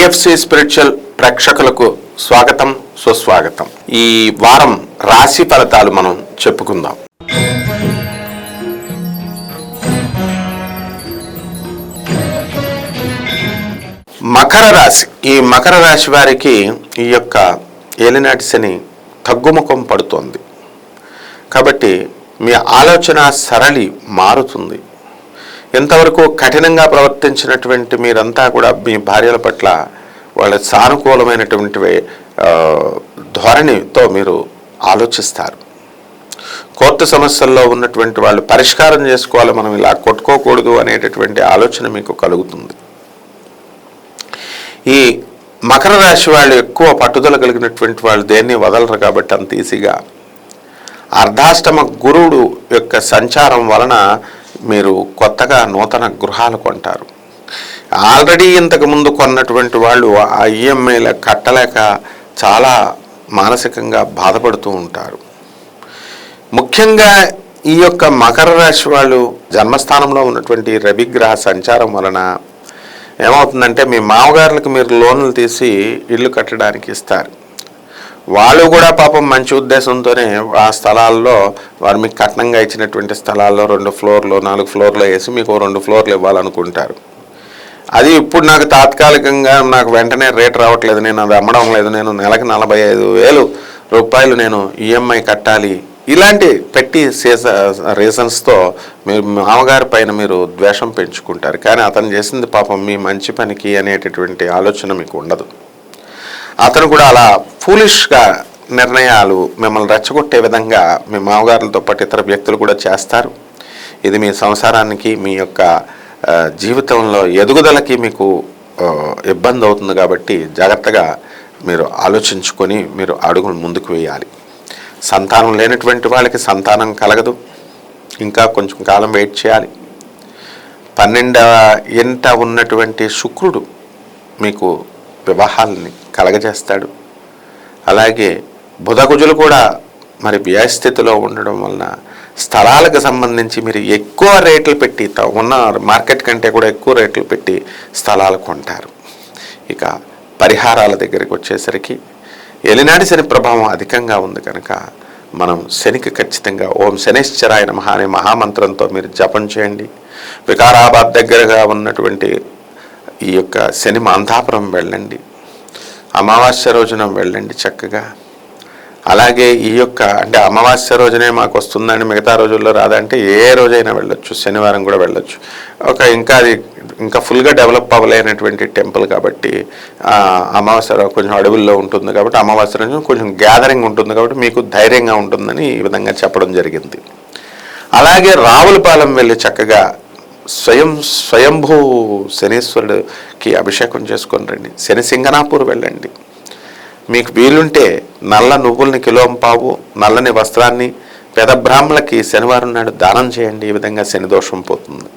AFC spiritual ప్రేక్షకులకు స్వాగతం సుస్వాగతం. ఈ వారం రాశి ఫలితాలు మనం చెప్పుకుందాం. మకర రాశి. ఈ మకర రాశి వారికి ఈ యొక్క ఏలినాటి శని తగ్గుముఖం పడుతోంది. కాబట్టి మీ ఆలోచన సరళి మారుతుంది. ఎంతవరకు కఠినంగా ప్రవర్తించినటువంటి మీరంతా కూడా మీ భార్యల పట్ల వాళ్ళ సానుకూలమైనటువంటి ధోరణితో మీరు ఆలోచిస్తారు. కోర్టు సమస్యల్లో ఉన్నటువంటి వాళ్ళు పరిష్కారం చేసుకోవాలి మనం ఇలా కొట్టుకోకూడదు అనేటటువంటి ఆలోచన మీకు కలుగుతుంది. ఈ మకర రాశి వాళ్ళు ఎక్కువ పట్టుదల కలిగినటువంటి వాళ్ళు దేన్ని వదలరు కాబట్టి అంత ఈజీగా. అర్ధాష్టమ గురువుడు యొక్క సంచారం వలన మీరు కొత్తగా నూతన గృహాలు కొంటారు. ఆల్రెడీ ఇంతకు ముందు కొన్నటువంటి వాళ్ళు ఆ ఈఎంఐల కట్టలేక చాలా మానసికంగా బాధపడుతూ ఉంటారు. ముఖ్యంగా ఈ యొక్క మకర రాశి వాళ్ళు జన్మస్థానంలో ఉన్నటువంటి రవిగ్రహ సంచారం వలన ఏమవుతుందంటే మీ మామగారులకు మీరు లోన్లు తీసి ఇల్లు కట్టడానికి ఇస్తారు. వాళ్ళు కూడా పాపం మంచి ఉద్దేశంతోనే ఆ స్థలాల్లో వారు మీకు కట్నంగా ఇచ్చినటువంటి స్థలాల్లో రెండు ఫ్లోర్లు నాలుగు ఫ్లోర్లు వేసి మీకు రెండు ఫ్లోర్లు ఇవ్వాలనుకుంటారు. అది ఇప్పుడు నాకు తాత్కాలికంగా నాకు వెంటనే రేట్ రావట్లేదు నేను అది అమ్మడం లేదు నేను నెలకు నలభై ఐదు వేలు రూపాయలు నేను ఈఎంఐ కట్టాలి. ఇలాంటి పెట్టి సీజ రీజన్స్తో మీరు మామగారి పైన మీరు ద్వేషం పెంచుకుంటారు. కానీ అతను చేసింది పాపం మీ మంచి పనికి అనేటటువంటి ఆలోచన మీకు ఉండదు. అతను కూడా అలా ఫూలిష్గా నిర్ణయాలు మిమ్మల్ని రెచ్చగొట్టే విధంగా మీ మామగారులతో పాటు ఇతర వ్యక్తులు కూడా చేస్తారు. ఇది మీ సంసారానికి మీ యొక్క జీవితంలో ఎదుగుదలకి మీకు ఇబ్బంది అవుతుంది కాబట్టి జాగ్రత్తగా మీరు ఆలోచించుకొని మీరు అడుగులు ముందుకు వేయాలి. సంతానం లేనటువంటి వాళ్ళకి సంతానం కలగదు. ఇంకా కొంచెం కాలం వెయిట్ చేయాలి. పన్నెండవ ఎంట ఉన్నటువంటి శుక్రుడు మీకు వివాహాలని కలగజేస్తాడు. అలాగే బుధకుజులు కూడా మరి వ్యయస్థితిలో ఉండడం వలన స్థలాలకు సంబంధించి మీరు ఎక్కువ రేట్లు పెట్టి ఉన్న మార్కెట్ కంటే కూడా ఎక్కువ రేట్లు పెట్టి స్థలాలు కొంటారు. ఇక పరిహారాల దగ్గరికి వచ్చేసరికి ఎలినాటి శని ప్రభావం అధికంగా ఉంది కనుక మనం శనికి ఖచ్చితంగా ఓం శనిశ్చరాయ నమ అనే మహామంత్రంతో మీరు జపం చేయండి. వికారాబాద్ దగ్గరగా ఉన్నటువంటి ఈ యొక్క శని మాంధాపురం వెళ్ళండి. అమావాస్య రోజున వెళ్ళండి చక్కగా. అలాగే ఈ యొక్క అంటే అమావాస్య రోజునే మాకు వస్తుందని మిగతా రోజుల్లో రాదంటే ఏ రోజైనా వెళ్ళొచ్చు శనివారం కూడా వెళ్ళొచ్చు. ఒక ఇంకా అది ఇంకా ఫుల్గా డెవలప్ అవ్వలేనటువంటి టెంపుల్ కాబట్టి అమావాస్య కొంచెం అడవుల్లో ఉంటుంది కాబట్టి అమావాస్య రోజు కొంచెం గ్యాదరింగ్ ఉంటుంది కాబట్టి మీకు ధైర్యంగా ఉంటుందని ఈ విధంగా చెప్పడం జరిగింది. అలాగే రావులపాలెం వెళ్ళి చక్కగా స్వయం స్వయంభూ శనీశ్వరుడికి అభిషేకం చేసుకొని రండి. శని సింగనాపూర్ వెళ్ళండి. మీకు వీలుంటే నల్ల నువ్వుల్ని కిలోం పావు నల్లని వస్త్రాన్ని పెద బ్రాహ్మణులకి శనివారం నాడు దానం చేయండి. ఈ విధంగా శని దోషం పోతుంది.